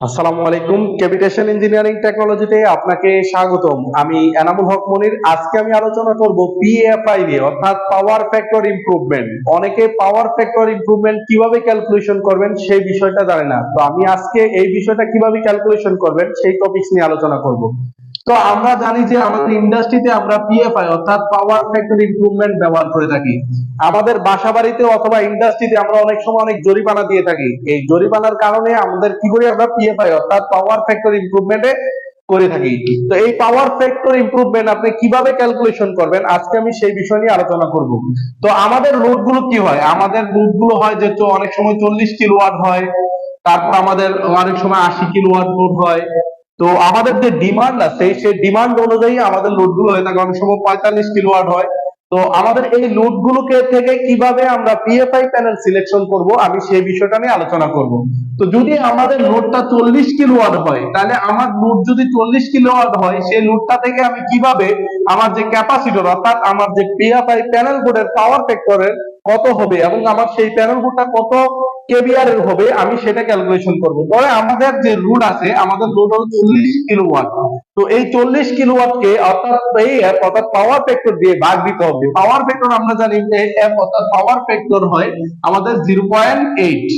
আসসালামু আলাইকুম কেভিটেশন ইঞ্জিনিয়ারিং টেকনোলজিতে আপনাকে স্বাগতম। আমি এনামুল হক মনির। আজকে আমি আলোচনা করব পিএফআই নিয়ে, অর্থাৎ পাওয়ার ফ্যাক্টর ইমপ্রুভমেন্ট অনেকে পাওয়ার ফ্যাক্টর ইমপ্রুভমেন্ট কীভাবে ক্যালকুলেশন করবেন সেই বিষয়টা জানে না। তো আমি আজকে এই বিষয়টা কীভাবে ক্যালকুলেশন করবেন সেই টপিকস নিয়ে আলোচনা করব। তো আমরা জানি যে আমাদের ইন্ডাস্ট্রিতে আমরা পিএফআই অর্থাৎ পাওয়ার ফ্যাক্টর ইমপ্রুভমেন্ট ব্যবহার করে থাকি। আমাদের বাসা বাড়িতে অথবা ইন্ডাস্ট্রিতে আমরা অনেক সময় অনেক জরিমানা দিয়ে থাকি। এই জরিমানার কারণে আমাদের কি করি আমরা পিএফআই অর্থাৎ পাওয়ার ফ্যাক্টর ইমপ্রুভমেন্টে করে থাকি। তো এই পাওয়ার ফ্যাক্টর ইমপ্রুভমেন্ট আপনি কীভাবে ক্যালকুলেশন করবেন? আজকে আমি সেই বিষয় নিয়ে আলোচনা করব। তো আমাদের কি হয়? আমাদের লোডগুলো হয় যে অনেক সময় চল্লিশ কিলোওয়াট হয়, তারপর আমাদের অনেক সময় আশি কিলোওয়াট লোড হয়। তো আমাদের যে ডিমান্ড আছে, সেই ডিমান্ড অনুযায়ী আমাদের লোডগুলো হয়ে থাকে। অনেক সময় পঁয়তাল্লিশ কিলোওয়াট হয়। তো আমাদের এই লোড গুলোকে থেকে কীভাবে আমরা পিএফআই প্যানেল সিলেকশন করব, আমি সেই বিষয়টা নিয়ে আলোচনা করব। তো যদি আমাদের লোডটা চল্লিশ কিলোওয়াট হয়, তাহলে আমার লোড যদি চল্লিশ কিলোওয়াট হয়, সেই লোডটা থেকে আমি কীভাবে আমার যে ক্যাপাসিটর অর্থাৎ আমার যে পিএফআই প্যানেল বোর্ডের পাওয়ার ফ্যাক্টরের কত হবে এবং আমার সেই প্যানেল কত কেবিআর এর হবে, আমি সেটা ক্যালকুলেশন করব। ধরে আমাদের যে লোড আছে, আমাদের লোড হলো চল্লিশ কিলোওয়াট তো এই চল্লিশ কিলোওয়াট কে অর্থাৎ অ্যাপ অর্থাৎ পাওয়ার ফ্যাক্টর দিয়ে ভাগ দিতে হবে। পাওয়ার ফ্যাক্টর আমরা জানি অ্যাপ অর্থাৎ পাওয়ার ফ্যাক্টর হয় আমাদের জিরো পয়েন্ট এইট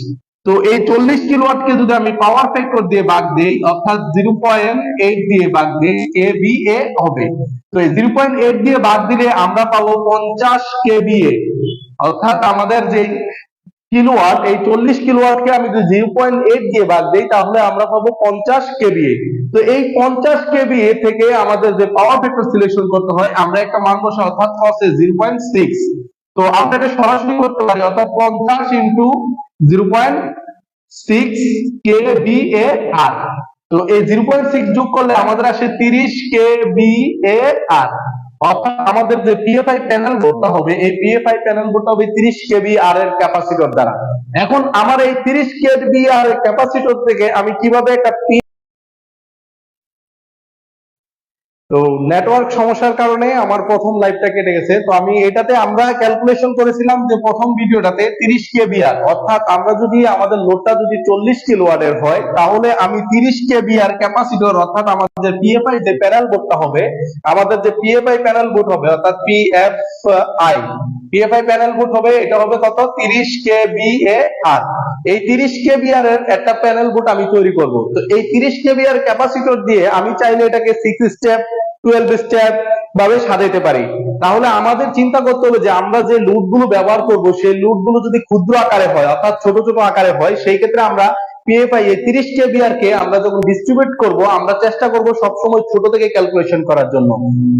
তো এই চল্লিশ কিলোওয়াট কে যদি আমি পাওয়ার ফ্যাক্টর দিয়ে ভাগ দিই, অর্থাৎ জিরো পয়েন্ট এইট দিয়ে ভাগ দিই এ বি এ হবে। তো এই জিরো পয়েন্ট এইট দিয়ে ভাগ দিলে আমরা পাবো পঞ্চাশ কেবিএ অর্থাৎ আমাদের যে কিলোওয়াট, এই চল্লিশ কিলোওয়াটকে আমি যদি জিরো পয়েন্ট এইট দিয়ে বাদ দিই, তাহলে আমরা পাবো পঞ্চাশ কেবিএ তো এই পঞ্চাশ কেবিএ থেকে আমাদের যে পাওয়ার ফ্যাক্টর সিলেকশন করতে হয়, আমরা একটা মান বসে অর্থাৎ কসে জিরো পয়েন্ট সিক্স। তো আমরা এটা সরাসরি করতে পারি, অর্থাৎ পঞ্চাশ into zero point six K V A R. তো এই জিরো পয়েন্ট সিক্স যোগ করলে আমাদের আসে তিরিশ কে বি এ আর। অর্থাৎ আমাদের যে পিএফআই প্যানেল বোর্ডটা হবে, এই পিএফআই প্যানেল বোর্ডটা হবে 30 কেবি আর এর ক্যাপাসিটর দ্বারা। এখন আমার এই 30 কেবি আর ক্যাপাসিটর থেকে আমি কীভাবে একটা তো নেটওয়ার্ক সমস্যার কারণে আমার প্রথম লাইভটা কেটে গেছে। তো আমি এটাতে আমরা ক্যালকুলেশন করেছিলাম যে প্রথম ভিডিওটাতে 30 কেবিআর অর্থাৎ আমরা যদি আমাদের লোডটা যদি 40 কিলোওয়াটের হয়, তাহলে আমি 30 কেবিআর ক্যাপাসিটর অর্থাৎ আমাদের পিএফআই যে প্যানেল বোর্ডটা হবে, আমাদের যে পিএফআই প্যানেল বোর্ড হবে, অর্থাৎ পিএফআই পিএফআই প্যানেল বোর্ড হবে, এটা হবে কত? 30 কেবিএ আর এই তিরিশ 30 কেবিআর এর একটা প্যানেল বোর্ড আমি তৈরি করব। তো এই তিরিশ 30 কেবিআর ক্যাপাসিটর দিয়ে আমি চাইলে এটাকে 6 স্টেপ 12 স্টেপ ভাবে সাজাইতে পারি। তাহলে আমাদের চিন্তা করতে হবে যে আমরা যে লুটগুলো ব্যবহার করব, সেই লুটগুলো যদি ক্ষুদ্র আকারে হয়, অর্থাৎ ছোট ছোট আকারে হয়, সেই ক্ষেত্রে আমরা পিএফআই এ 30 কেবিআর কে আমরা যখন ডিস্ট্রিবিউট করব, আমরা চেষ্টা করব সবসময় ছোট থেকে ক্যালকুলেশন করার জন্য।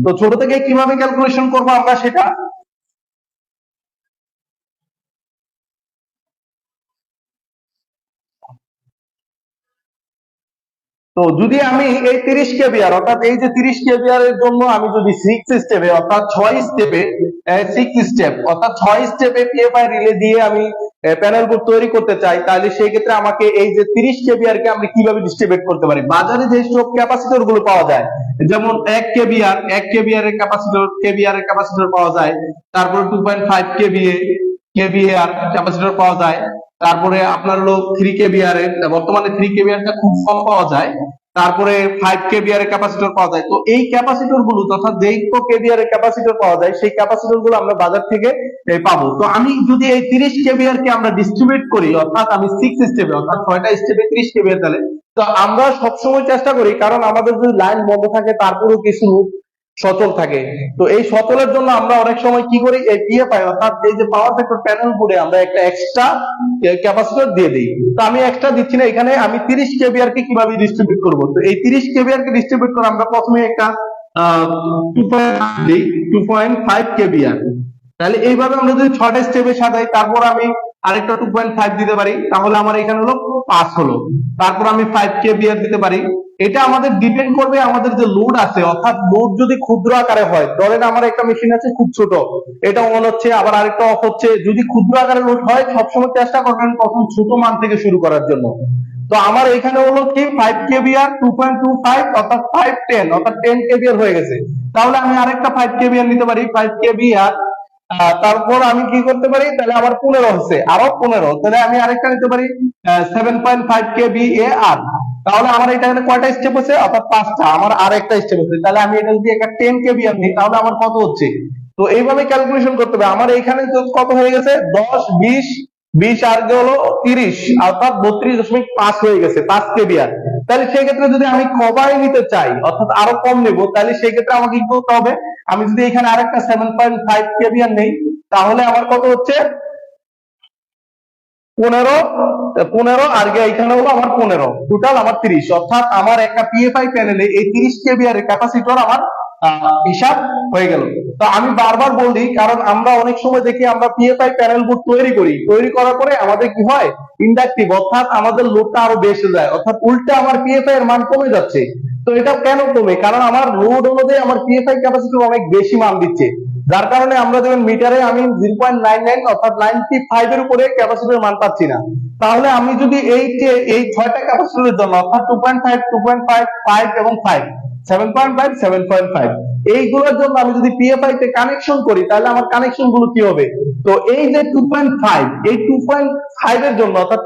তো ছোট থেকে কীভাবে ক্যালকুলেশন করব আমরা সেটা? তো যদি আমি এই তিরিশ কেবিআর অর্থাৎ এই যে তিরিশ কেবিআর এর জন্য আমি যদি সিক্স স্টেপে অর্থাৎ ছয় স্টেপে সিক্স স্টেপ অর্থাৎ ছয় স্টেপে পিএফআই রিলে দিয়ে আমি প্যানেল বোর্ড তৈরি করতে চাই, তাহলে সেই ক্ষেত্রে আমাকে এই যে তিরিশ কেবিআর কে আমি কীভাবে ডিস্ট্রিবিউট করতে পারি? বাজারে যে সব ক্যাপাসিটরগুলো পাওয়া যায়, যেমন এক কেবিআর এক কেবিআর এর ক্যাপাসিটর কেবিআর এর ক্যাপাসিটর পাওয়া যায়, তারপরে two point five KVA KVAR capacitor পাওয়া যায় তারপরে আপনার হলো থ্রি কেবিআর এর, বর্তমানে থ্রি কেবিআর টা খুব কম পাওয়া যায়। তারপরে ফাইভ কেবিআর এর ক্যাপাসিটর পাওয়া যায়। তো এই ক্যাপাসিটরগুলো তথা তো কেবিআর এর ক্যাপাসিটর পাওয়া যায়, সেই ক্যাপাসিটরগুলো আমরা বাজার থেকে পাবো। তো আমি যদি এই তিরিশ কে কেবিআর কে আমরা ডিস্ট্রিবিউট করি, অর্থাৎ আমি সিক্স স্টেপে অর্থাৎ ছয়টা স্টেপে ত্রিশ কেবিআর তাহলে তো আমরা সবসময় চেষ্টা করি, কারণ আমাদের যদি লাইন বন্ধ থাকে, তারপরেও কিছু সচল থাকে। তো এই সচলের জন্য আমরা অনেক সময় কি করি? এই পিএফআই অর্থাৎ এই যে পাওয়ার ফ্যাক্টর প্যানেল বোর্ডে আমরা একটা এক্সট্রা ক্যাপাসিটর দিয়ে দিই। তো আমি এক্সট্রা দিচ্ছি না, এখানে আমি 30 কেবিআর কে কীভাবে ডিস্ট্রিবিউট করব? তো এই 30 কেবিআর কে ডিস্ট্রিবিউট করে আমরা প্রথমে একটা টু পয়েন্ট দিই টু পয়েন্ট ফাইভ কেবিআর তাহলে এইভাবে আমরা যদি ছটা স্টেপে সাজাই, তারপর আমি আরেকটা টু পয়েন্ট ফাইভ দিতে পারি, তাহলে আমার এখানে হলো পাঁচ হলো। তারপর আমি ফাইভ কেবিআর দিতে পারি। এটা আমাদের ডিপেন্ড করবে আমাদের যে লোড আছে, অর্থাৎ লোড যদি ক্ষুদ্র আকারে হয়, ধরেন আমার একটা মেশিন আছে খুব ছোট, এটা অন হচ্ছে, আবার আরেকটা অফ হচ্ছে, যদি ক্ষুদ্র আকারে লোড হয়, সবসময় চেষ্টা করবেন প্রথম ছোট মান থেকে শুরু করার জন্য। তো আমার এখানে হলো কি five KVAR two point two five অর্থাৎ ফাইভ টেন অর্থাৎ টেন কেবিআর হয়ে গেছে। তাহলে আমি আরেকটা ফাইভ কেবিআর নিতে পারি ফাইভ কেবিআর তারপর আমি কি করতে পারি, তাহলে আমার পনেরো হচ্ছে, আরও পনেরো, তাহলে আমি আরেকটা নিতে পারি seven point five K V A R তাহলে আমার এটা এখানে কয়টা স্টেপ হচ্ছে অর্থাৎ পাঁচটা। আমার আর একটা স্টেপ হচ্ছে তাহলে আমি এটা যদি একটা টেন কেবি আনি তাহলে আমার কত হচ্ছে? তো এইভাবে ক্যালকুলেশন করতে হবে। আমার এখানে কত হয়ে গেছে? দশ, বিশ বিশ আর হলো? তিরিশ। অর্থাৎ বত্রিশ দশমিক পাঁচ হয়ে গেছে, পাঁচ কেবি আর। তাহলে সেই ক্ষেত্রে যদি আমি কবাই নিতে চাই, অর্থাৎ আরও কম নেব, তাহলে সেই ক্ষেত্রে আমাকে কি করতে হবে? আমি যদি এখানে আরেকটা seven point five K V R নেই, তাহলে আমার কত হচ্ছে? পনেরো পনেরো আর এখানে হলো আমার পনেরো। টোটাল আমার তিরিশ। অর্থাৎ আমার একটা পিএফআই প্যানেলে এই তিরিশ কেবি আর ক্যাপাসিটর আমার হিসাব হয়ে গেল। তো আমি বারবার বলি, কারণ আমরা অনেক সময় দেখি আমরা পিএফআই প্যানেল বোর্ড তৈরি করি। তৈরি করার পরে আমাদের কি হয়? ইন্ডাকটিভ অর্থাৎ আমাদের লোডটা আরও বেশি যায়। অর্থাৎ উল্টা আমার পিএফআই এর মান কমে যাচ্ছে। তো এটা কেন কমে? কারণ আমার লোড অনুযায়ী আমার পিএফআই ক্যাপাসিটি অনেক বেশি মান দিচ্ছে। যার কারণে আমরা দেখবেন মিটারে আমি জিরো পয়েন্ট নাইন নাইন উপরে ক্যাপাসিটর মান পাচ্ছি না। তাহলে আমি যদি এই এই ছয়টা ক্যাপাসিটরের জন্য অর্থাৎ টু পয়েন্ট এবং ফাইভগুলো কি হবে? তো এই যে টু পয়েন্ট ফাইভ এই টু পয়েন্ট ফাইভ এর জন্য অর্থাৎ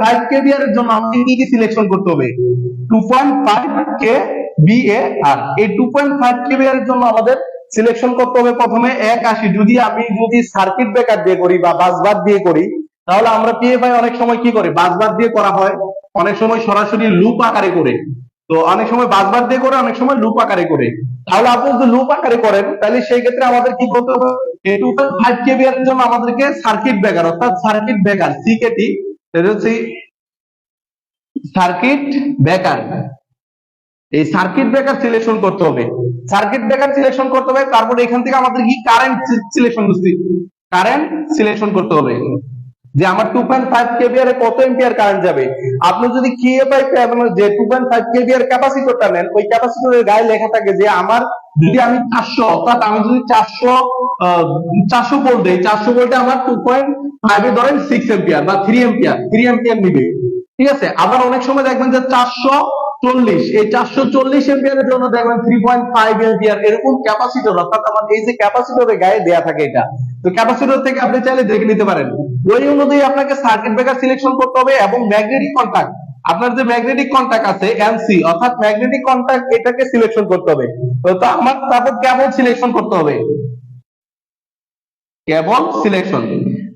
ফাইভ কেবিআর এর জন্য কি কি সিলেকশন করতে হবে? টু পয়েন্ট ফাইভ কে এই টু পয়েন্ট ফাইভ এর জন্য আমাদের সিলেকশন করতে হবে প্রথমে এক আশি। যদি আমি যদি সার্কিট ব্রেকার দিয়ে করি বা বাসবাদ দিয়ে করি, তাহলে আমরা পিএফআই অনেক সময় কি করি? বাসবাদ দিয়ে করা হয়। অনেক সময় সরাসরি লুপ আকারে করে। তো অনেক সময় বাসবাদ দিয়ে করে, অনেক সময় লুপ আকারে করে। তাহলে আপনি যদি লুপ আকারে করেন, তাহলে সেই ক্ষেত্রে আমাদের কি করতে হবে? এই টু পয়েন্ট ফাইভ কেবিআর এর জন্য আমাদেরকে সার্কিট ব্রেকার অর্থাৎ সার্কিট ব্রেকার সিকেটি সেটা হচ্ছে সার্কিট ব্রেকার এই সার্কিট ব্রেকার সিলেকশন করতে হবে। সার্কিট ব্রেকার সিলেকশন করতে হবে, তারপর এখান থেকে আমাদের কি কারেন্ট সিলেকশন কারেন্ট সিলেকশন করতে হবে। যে আমার টু পয়েন্ট ফাইভ এ কত এম্পিয়ার কারেন্ট যাবে? আপনি যদি কিএফআই যে টু পয়েন্ট ফাইভ কেবিআর ক্যাপাসিটরটা নেন, ওই ক্যাপাসিটরের গায়ে লেখা থাকে যে আমার যদি আমি চারশো, অর্থাৎ আমি যদি চারশো চারশো ভোল্ট দেই, চারশো ভোল্টে আমার টু পয়েন্ট ফাইভ এ ধরেন সিক্স এম্পিয়ার বা থ্রি এম্পিয়ার থ্রি এম্পিয়ার নিবে। ঠিক আছে? আবার অনেক সময় দেখবেন যে চারশো চল্লিশ। এই চারশো চল্লিশ এম্পিয়ারের জন্য দেখবেন থ্রি পয়েন্ট ফাইভ এম্পিয়ার এরকম ক্যাপাসিটর অর্থাৎ আমার এই যে ক্যাপাসিটরের গায়ে দেয়া থাকে এটা। তো ক্যাপাসিটর থেকে আপনি চাইলে দেখে নিতে পারেন। ওই অনুযায়ী আপনাকে সার্কিট ব্রেকার সিলেকশন করতে হবে এবং ম্যাগনেটিক কন্টাক্ট আপনার যে ম্যাগনেটিক কন্টাক্ট আছে এমসি অর্থাৎ ম্যাগনেটিক কন্টাক্ট এটাকে সিলেকশন করতে হবে। তো আমার তারপর কেবল সিলেকশন করতে হবে। কেবল সিলেকশন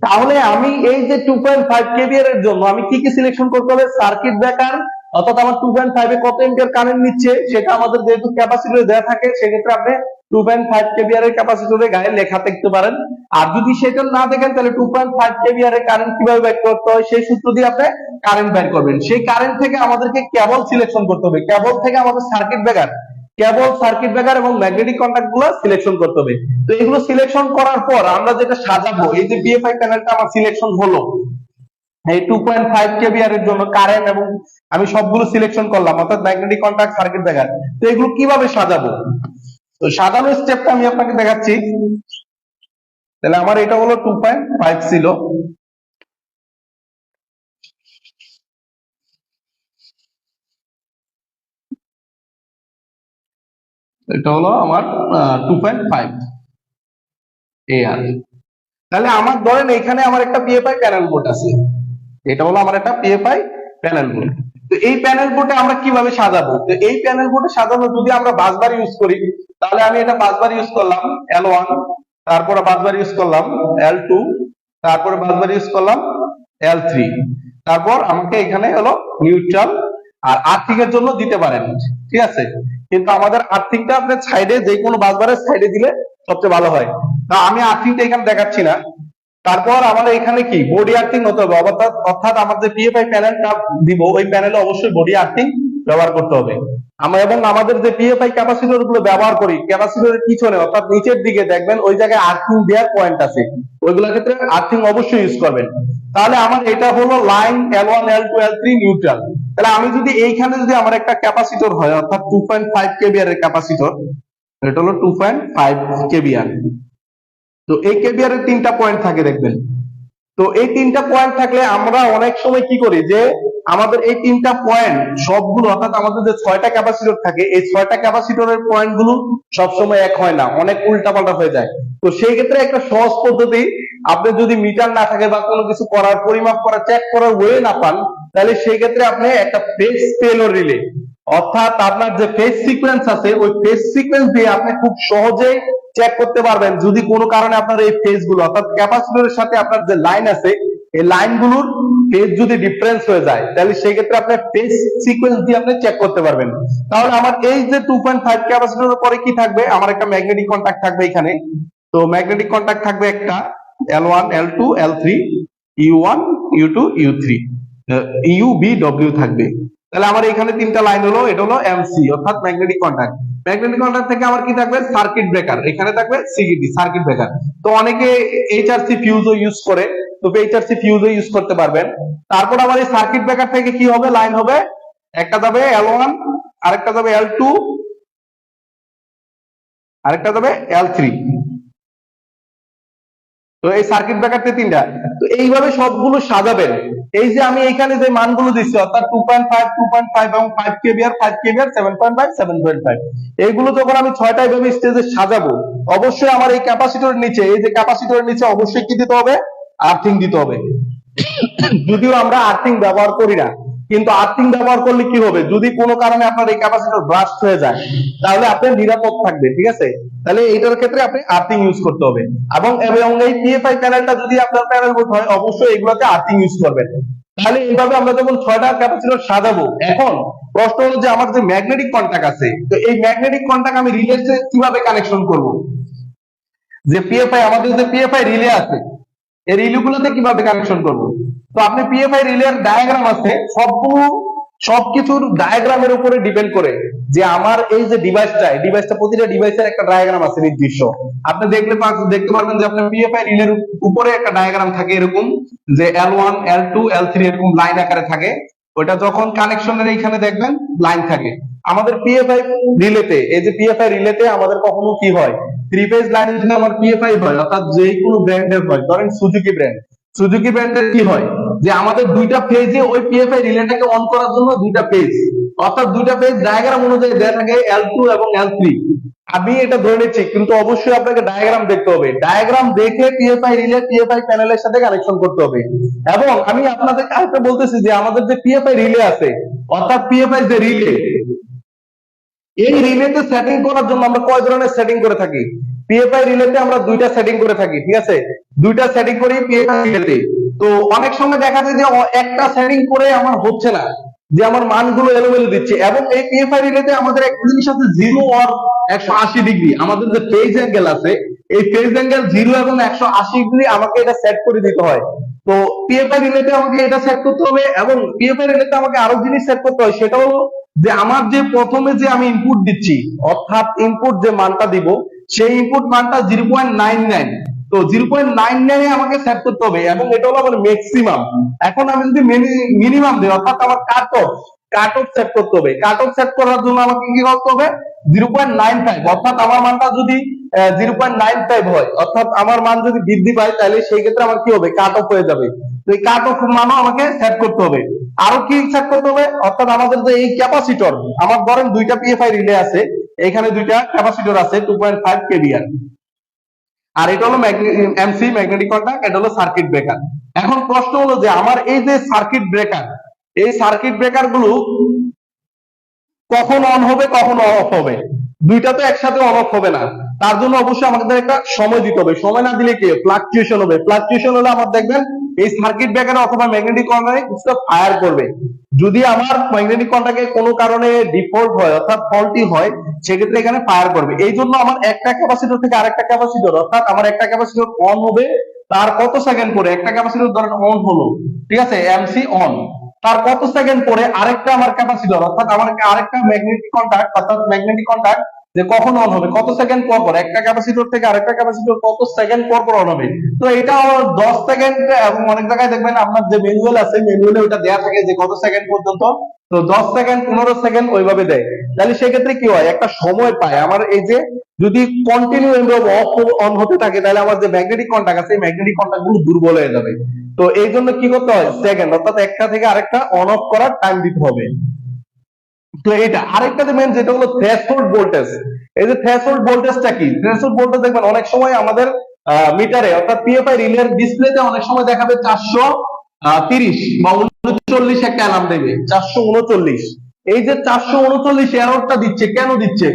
তাহলে আমি এই যে টু পয়েন্ট ফাইভ এর জন্য আমি কি কি সিলেকশন করতে হবে? সার্কিট ব্রেকার অর্থাৎ আমার টু পয়েন্ট ফাইভ কত এম্পিয়ার কারেন্ট নিচ্ছে, সেটা আমাদের যেহেতু ক্যাপাসিটরে দেওয়া থাকে, সেক্ষেত্রে আপনি টু পয়েন্ট ফাইভ কেবিআর এর ক্যাপাসিটরে গায়ে লেখা দেখতে পারেন। আর যদি সেটা না দেখেন, তাহলে টু পয়েন্ট ফাইভ কেবিআর এর কারেন্ট কীভাবে বের করতে হয়, সেই সূত্র দিয়ে আপনি কারেন্ট বের করবেন। সেই কারেন্ট থেকে আমাদেরকে কেবল সিলেকশন করতে হবে। কেবল থেকে আমাদের circuit breaker cable circuit breaker এবং ম্যাগনেটিক কন্টাক্টগুলো সিলেকশন করতে হবে। তো এগুলো সিলেকশন করার পর আমরা যেটা সাজাবো, এই যে বিএফআই প্যানেলটা আমার সিলেকশন হলো এই টু পয়েন্ট ফাইভ কেবিআর এর জন্য কারেন্ট এবং আমি সবগুলো সিলেকশন করলাম, অর্থাৎ ম্যাগনেটিক কন্টাক্ট সার্কিট ব্রেকার তো এগুলো কীভাবে সাজাবো? তো সাজানোর স্টেপটা আমি আপনাকে দেখাচ্ছি। তাহলে আমার এটা হলো টু পয়েন্ট ফাইভ ছিল। এটা হলো আমার টু পয়েন্ট ফাইভ এ আর তাহলে আমার ধরেন এখানে আমার একটা পিএফআই প্যানেল বোর্ড আছে। এটা হলো আমার একটা পিএফআই প্যানেল বোর্ড তো এই প্যানেল বোর্ডে আমরা কীভাবে সাজাবো? তো এই প্যানেল বোর্ডে সাজানো যদি আমরা বাসবার ইউজ করি, তাহলে আমি এটা বাসবার ইউজ করলাম এল ওয়ান তারপরে বাসবার ইউজ করলাম এল টু তারপরে বাসবার ইউজ করলাম এল থ্রি তারপর আমাকে এখানে হলো নিউট্রাল আর আর্থিং এর জন্য দিতে পারেন, ঠিক আছে? কিন্তু আমাদের আর্থিকটা আপনার সাইডে যে কোনো বাসবারের সাইডে দিলে সবচেয়ে ভালো হয়। তা আমি আর্থিকটা এখানে দেখাচ্ছি না। তারপর আমাদের এখানে কি? বডি আর্থিং হতে হবে। অর্থাৎ অর্থাৎ আমাদের পিএফআই প্যানেলটা দিব, ওই প্যানেলে অবশ্যই বডি আর্থিং ব্যবহার করতে হবে। আমরা এবং আমাদের যে পিএফআই ক্যাপাসিটরগুলো ব্যবহার করি ক্যাপাসিটরের পিছনে, অর্থাৎ নিচের দিকে দেখবেন, ওই জায়গায় আর্থিং দেওয়ার পয়েন্ট আছে। ওইগুলোর ক্ষেত্রে আর্থিং অবশ্যই ইউজ করবেন। তাহলে আমার এটা হলো line L one L two L three neutral তাহলে আমি যদি এইখানে যদি আমার একটা ক্যাপাসিটর হয়, অর্থাৎ টু পয়েন্ট ফাইভ কেবিআর এর ক্যাপাসিটর এটা হলো টু পয়েন্ট ফাইভ কেবিআর তো এই কেবিআর এর তিনটা পয়েন্ট থাকে দেখবেন। তো এই তিনটা পয়েন্ট থাকলে আমরা অনেক সময় কি করি যে, আমাদের এই তিনটা পয়েন্ট সবগুলো, অর্থাৎ আমাদের যে ছয়টা ক্যাপাসিটর থাকে, এই ছয়টা ক্যাপাসিটরের পয়েন্টগুলো সবসময় এক হয় না, অনেক উল্টাপাল্টা হয়ে যায়। তো সেই ক্ষেত্রে একটা সহজ পদ্ধতি, আপনি যদি মিটার না থাকে বা কোনো কিছু করার, পরিমাপ করা চেক করার ওয়ে না পান, তাহলে সেই ক্ষেত্রে আপনি একটা ফেস পেলোর রিলে অর্থাৎ আপনার যে ফেস সিকোয়েন্স আছে, ওই ফেস সিকোয়েন্স দিয়ে আপনি খুব সহজেই চেক করতে পারবেন। যদি কোনো কারণে আপনার এই ফেজগুলো অর্থাৎ ক্যাপাসিটরের সাথে আপনার যে লাইন আছে, এই লাইনগুলোর ফেজ যদি ডিফারেন্স হয়ে যায়, তাহলে সেই ক্ষেত্রে আপনি ফেজ সিকোয়েন্স দিয়ে আপনি চেক করতে পারবেন। তাহলে আমার এই যে টু পয়েন্ট ফাইভ ক্যাপাসিটরের পরে কি থাকবে? আমার একটা ম্যাগনেটিক কন্ট্যাক্ট থাকবে এখানে। তো ম্যাগনেটিক কন্ট্যাক্ট থাকবে একটা L one L two L three U W থাকবে। তাহলে আমার এখানে তিনটা লাইন হলো, এটা হলো এমসি অর্থাৎ ম্যাগনেটিক কন্ট্যাক্ট ম্যাগনেটিক কন্ট্যাক্ট থেকে আমার কি থাকবে? সার্কিট ব্রেকার এখানে থাকবে সিগিটি সার্কিট ব্রেকার তো অনেকে এইচআরসি ফিউজও ইউজ করে, তো এইচআরসি ফিউজও ইউজ করতে পারবেন। তারপর আমার এই সার্কিট ব্রেকার থেকে কি হবে? লাইন হবে, একটা যাবে এল ওয়ান আরেকটা যাবে এল টু আরেকটা যাবে এল থ্রি তো এই সার্কিট ব্রেকারতে তিনটা। তো এইভাবে সবগুলো সাজাবেন। এই যে আমি এখানে যে মানগুলো দিচ্ছি, অর্থাৎ two point five two point five এবং five KVAR five KVAR seven point five seven point five এইগুলো যখন আমি ছয়টা এভাবে স্টেজে সাজাবো, অবশ্যই আমার এই ক্যাপাসিটরের নিচে, এই যে ক্যাপাসিটরের নিচে অবশ্যই কি দিতে হবে? আর্থিং দিতে হবে। যদিও আমরা আর্থিং ব্যবহার করি না। কিন্তু আর্থিং ব্যবহার করলে কি হবে? যদি কোনো কারণে আপনার এই ক্যাপাসিটর ব্রাস্ট হয়ে যায়, তাহলে আপনি নিরাপদ থাকবে ঠিক আছে? তাহলে এইটার ক্ষেত্রে আপনি আর্থিং ইউজ করতে হবে। এবং এবং এই পিএফআই প্যানেলটা যদি আপনার প্যানেল হয়, অবশ্যই এগুলোতে আর্থিং ইউজ করবেন। তাহলে এইভাবে আমরা যখন ছয়টা ক্যাপাসিটর সাজাবো, এখন প্রশ্ন হলো যে আমার যে ম্যাগনেটিক কন্টাক্ট আছে, তো এই ম্যাগনেটিক কন্টাক্ট আমি রিলেতে কীভাবে কানেকশন করব? যে পিএফআই আমাদের যে পিএফআই রিলে আছে এই রিলগুলোতে কীভাবে কানেকশন করব? তো আপনি পিএফআই রিলের ডায়াগ্রাম আছে, সবগুলো, সবকিছুর ডায়াগ্রামের উপরে ডিপেন্ড করে যে আমার এই যে ডিভাইসটা ডিভাইসটা প্রতিটা ডিভাইসের একটা ডায়াগ্রাম আছে নির্দিষ্ট। আপনি দেখলে দেখতে পারবেন যে আপনার পিএফআই রিলের উপরে একটা ডায়াগ্রাম থাকে এরকম, যে L one L two L three এরকম লাইন আকারে থাকে। ওটা যখন কানেকশনের এইখানে দেখবেন লাইন থাকে। আমাদের পিএফআই রিলেতে এই যে পিএফআই রিলেতে আমাদের কখনো কি হয়? থ্রি ফেজ লাইন যদি আমার পিএফআই হয়, অর্থাৎ যে কোনো ব্র্যান্ডের হয়। ধরেন সুজুকি ব্র্যান্ড সুজুকি ব্র্যান্ডের কি হয়? যে আমাদের দুইটা পেজে ওই পিএফআই রিলেটাকে অন করার জন্য দুইটা পেজ অর্থাৎ দুইটা পেজ ডায়াগ্রাম অনুযায়ী দেয়া থাকে এল টু এবং এল থ্রি আমি এটা ধরে নিচ্ছি, কিন্তু অবশ্যই আপনাকে ডায়াগ্রাম দেখতে হবে। ডায়াগ্রাম দেখে পিএফআই রিলে পিএফআই প্যানেলের সাথে কানেকশন করতে হবে। এবং আমি আপনাদের আরেকটা বলতেছি যে, আমাদের যে পিএফআই রিলে আছে, অর্থাৎ পিএফআই যে রিলে এই রিলেতে সেটিং করার জন্য আমরা কয় ধরনের সেটিং করে থাকি? পিএফআই রিলেতে আমরা দুইটা সেটিং করে থাকি, ঠিক আছে? দুইটা সেটিং করি পিএফআই রিলেতে তো। অনেক সময় দেখা যায় যে একটা সেটিং করে আমার হচ্ছে না। যে আমার মানগুলো এলোমেলো দিচ্ছে এবং এই পিএফআই রিলেতে আমাদের একটা জিনিস আছে জিরো আর একশো আশি ডিগ্রি আমাদের যে ফেজ অ্যাঙ্গেল আছে, এই ফেজ অ্যাঙ্গেল জিরো এবং একশো আশি ডিগ্রি আমাকে এটা সেট করে দিতে হয়। তো পিএফআই রিলেতে আমাকে এটা সেট করতে হবে এবং পিএফআই রিলেতে আমাকে আরও জিনিস সেট করতে হয়, সেটা হলো যে আমার যে প্রথমে যে আমি ইনপুট দিচ্ছি, অর্থাৎ ইনপুট যে মানটা দিব, সেই ইনপুট মানটা জিরো পয়েন্ট নাইন নাইন তো জিরো পয়েন্ট নাইন নাইনে আমাকে সেট করতে হবে এবং এটা হলো আমার ম্যাক্সিমাম এখন আমি যদি মিনিমাম দিই, অর্থাৎ আমার cut off cut off set করতে হবে। কাট অফ সেট করার জন্য আমাকে কি করতে হবে? জিরো পয়েন্ট নাইন ফাইভ অর্থাৎ আমার মানটা যদি জিরো পয়েন্ট নাইন ফাইভ হয়, অর্থাৎ আমার মান যদি বৃদ্ধি পায়, তাহলে সেই ক্ষেত্রে আমার কি হবে? কাট অফ হয়ে যাবে। তো এই কাট অফ মানও আমাকে সেট করতে হবে। আরও কি সেট করতে হবে? অর্থাৎ আমাদের যে এই ক্যাপাসিটর আমার ধরেন দুইটা পিএফআই রিলে আছে, এখানে দুইটা ক্যাপাসিটর আছে টু পয়েন্ট ফাইভ কেভিআর আর এটা হলো এমসি ম্যাগনেটিক কন্টাক্ট এটা হলো সার্কিট ব্রেকার এখন প্রশ্ন হলো যে, আমার এই যে সার্কিট ব্রেকার এই সার্কিট ব্রেকারগুলো কখন অন হবে, কখন অফ হবে? দুইটা তো একসাথে অন অফ হবে না। তার জন্য অবশ্যই আমাদের একটা সময় দিতে হবে। সময় না দিলে কি? ফ্লাকচুয়েশন হবে। ফ্লাকচুয়েশন হলে আমার দেখবেন এই সার্কিট ব্রেকার অথবা ম্যাগনেটিক কন্টাক্টে কিছুটা ফায়ার করবে। যদি আমার ম্যাগনেটিক কন্টাক্টে কোনো কারণে ডিফল্ট হয় অর্থাৎ ফল্টি হয়, সেক্ষেত্রে এখানে ফায়ার করবে। এই জন্য আমার একটা ক্যাপাসিটর থেকে আরেকটা ক্যাপাসিটর অর্থাৎ আমার একটা ক্যাপাসিটর অন হবে, তার কত সেকেন্ড পরে একটা ক্যাপাসিটর ধরেন অন হলো, ঠিক আছে এমসি অন তার কত সেকেন্ড পরে আরেকটা আমার ক্যাপাসিটর অর্থাৎ আমার আরেকটা ম্যাগনেটিক কন্টাক্ট অর্থাৎ ম্যাগনেটিক কন্টাক্ট যে কখন অন হবে? কত সেকেন্ড পর পর? একটা ক্যাপাসিটর থেকে আরেকটা ক্যাপাসিটর কত সেকেন্ড পর পর অন হবে? তো এটা দশ সেকেন্ড এবং অনেক জায়গায় দেখবেন আপনার যে ম্যানুয়াল আছে ম্যানুয়ালে ওটা দেয়া থাকে যে কত সেকেন্ড পর্যন্ত। তো দশ সেকেন্ড পনেরো সেকেন্ড ওইভাবে দেয়। তাহলে সেক্ষেত্রে কি হয়? একটা সময় পায়। আমার এই যে যদি কন্টিনিউ অফ অন হতে থাকে, তাহলে আমার যে ম্যাগনেটিক কন্টাক্ট আছে ম্যাগনেটিক কন্টাক্টগুলো দুর্বল হয়ে যাবে। তো এই জন্য কি করতে হয়? সেকেন্ড অর্থাৎ একটা থেকে আরেকটা অন অফ করার টাইম দিতে হবে। তো এই যে চারশো উনচল্লিশ দিচ্ছে, কেন দিচ্ছে?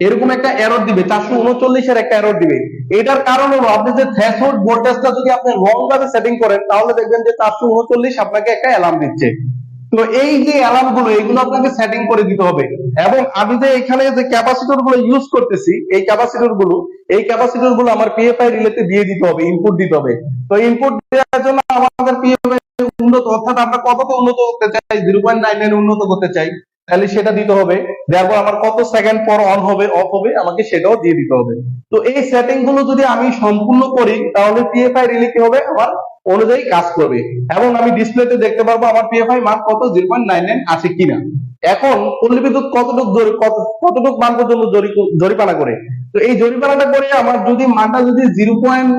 এরকম একটা এরর দিবে, চারশো উনচল্লিশের একটা এরর দিবে। এটার কারণ হলো, আপনি যে থ্রেশহোল্ড ভোল্টেজটা যদি আপনি রং ভাবে সেটিং করেন, তাহলে দেখবেন যে চারশো উনচল্লিশ আপনাকে একটা অ্যালার্ম দিচ্ছে। তো এই যে অ্যালার্মগুলো, এগুলো আপনাকে সেটিং করে দিতে হবে। এবং আমি যে এখানে যে ক্যাপাসিটরগুলো ইউজ করতেছি, এই ক্যাপাসিটরগুলো, এই ক্যাপাসিটরগুলো আমার পিএফআই রিলেতে দিয়ে দিতে হবে ইনপুট দিতে হবে। তো ইনপুট দেওয়ার জন্য আমাদের পিএফআই উন্নত, অর্থাৎ আমরা কতটা উন্নত করতে চাই? জিরো পয়েন্ট নাইন নাইন উন্নত করতে চাই। তাহলে সেটা দিতে হবে। দেখো আমার কত সেকেন্ড পর অন হবে অফ হবে, আমাকে সেটাও দিয়ে দিতে হবে। তো এই সেটিংগুলো যদি আমি সম্পূর্ণ করি, তাহলে পিএফআই রিলে কি হবে? আমার অনুযায়ী কাজ করবে। এবং আমি ডিসপ্লেতে দেখতে পারব আমার পিএফআই মান কত? জিরো পয়েন্ট নাইন নাইন আছে কিনা। এখন পল্লী বিদ্যুৎ কতটুকু কতটুকু মান পর্যন্ত জরি- জরিমানা করে? তো এই জরিমানাটা করে আমার যদি মানটা যদি জিরো পয়েন্ট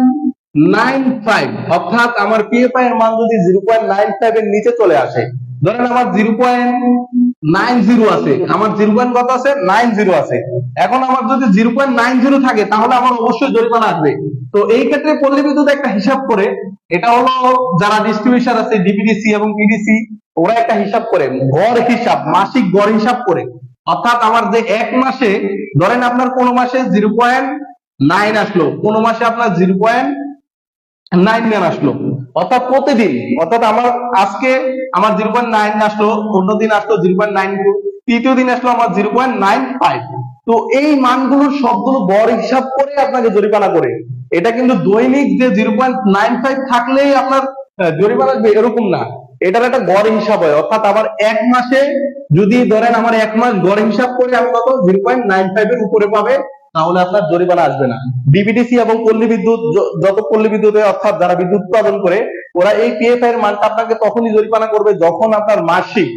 নাইন ফাইভ অর্থাৎ আমার পিএফআই এর মান যদি জিরো পয়েন্ট নাইন ফাইভ এর নিচে চলে আসে, ধরেন আমার জিরো পয়েন্ট নাইন জিরো আছে। আমার জিরো পয়েন্ট কত আছে? নাইন জিরো আছে। এখন আমার যদি জিরো পয়েন্ট নাইন জিরো থাকে তাহলে আমার অবশ্যই জরিমানা আসবে। তো এই ক্ষেত্রে পল্লী বিদ্যুৎ একটা হিসাব করে এটা হলো যারা ডিস্ট্রিবিউশন আছে এবং ওরা একটা হিসাব করে গড় হিসাব মাসিক গড় হিসাব করে। অর্থাৎ আমার যে এক মাসে ধরেন আপনার কোন মাসে জিরো পয়েন্ট নাইন আসলো কোন মাসে আপনার জিরো পয়েন্ট নাইন নাইন আসলো। অর্থাৎ প্রতিদিন, অর্থাৎ আমার আজকে আমার জিরো পয়েন্ট নাইন আসলো, অন্য দিন আসলো জিরো পয়েন্ট নাইন টু তৃতীয় দিন আসলো আমার জিরো পয়েন্ট নাইন ফাইভ তো এই মানগুলোর সবগুলো গড় হিসাব করে আপনাকে জরিমানা করে। এটা কিন্তু দৈনিক যে জিরো পয়েন্ট নাইন ফাইভ থাকলেই আপনার জরিমানা এরকম না। এটার একটা গড় হিসাব হয়। অর্থাৎ আমার এক মাসে যদি ধরেন আমার এক মাস গড় হিসাব করে আমি কত জিরো পয়েন্ট নাইন ফাইভ এর উপরে পাবে তাহলে আপনার জরিমানা আসবে না। ডিবিডিসি এবং পল্লী বিদ্যুৎ যত পল্লী বিদ্যুতে অর্থাৎ যারা বিদ্যুৎ উৎপাদন করে, ওরা এই পিএফআই এর মানটা আপনাকে তখনই জরিমানা করবে যখন আপনার মাসিক,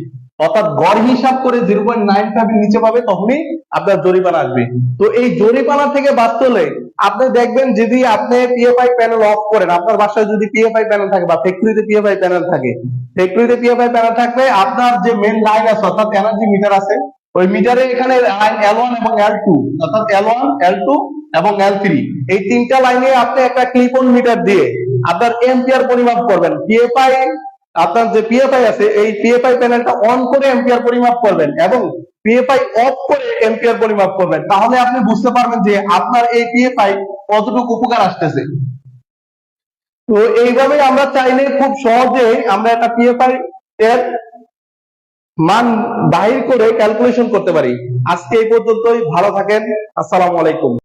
অর্থাৎ গড় হিসাব করে জিরো পয়েন্ট নাইন ফাইভ নিচে পাবে তখনই আপনার জরিমানা আসবে। তো এই জরিমানা থেকে বাঁচতে হলে আপনি দেখবেন যদি আপনি পিএফআই প্যানেল অফ করেন, আপনার বাসায় যদি পিএফআই প্যানেল থাকে বা ফ্যাক্টরিতে পিএফআই প্যানেল থাকে ফ্যাক্টরিতে পিএফআই প্যানেল থাকলে আপনার যে মেন লাইন আছে, অর্থাৎ এনার্জি মিটার আছে ওই মিটারে এখানে লাইন এল ওয়ান এবং এল টু অর্থাৎ এল ওয়ান এল টু এবং এল থ্রি এই তিনটা লাইনে আপনি একটা ক্লিপ অন মিটার দিয়ে আপনার এম্পিয়ার পরিমাপ করবেন। পিএফআই আপনার যে পিএফআই আছে, এই পিএফআই প্যানেলটা অন করে এম্পিয়ার পরিমাপ করবেন এবং পিএফআই অফ করে এম্পিয়ার পরিমাপ করবেন। তাহলে আপনি বুঝতে পারবেন যে আপনার এই পিএফআই কতটুকু উপকার আসতেছে। তো এইভাবে আমরা চাইলে খুব সহজে আমরা একটা পিএফআই এর মান বাহির করে ক্যালকুলেশন করতে পারি। আজকে এই পর্যন্তই ভালো থাকেন আসসালামু আলাইকুম।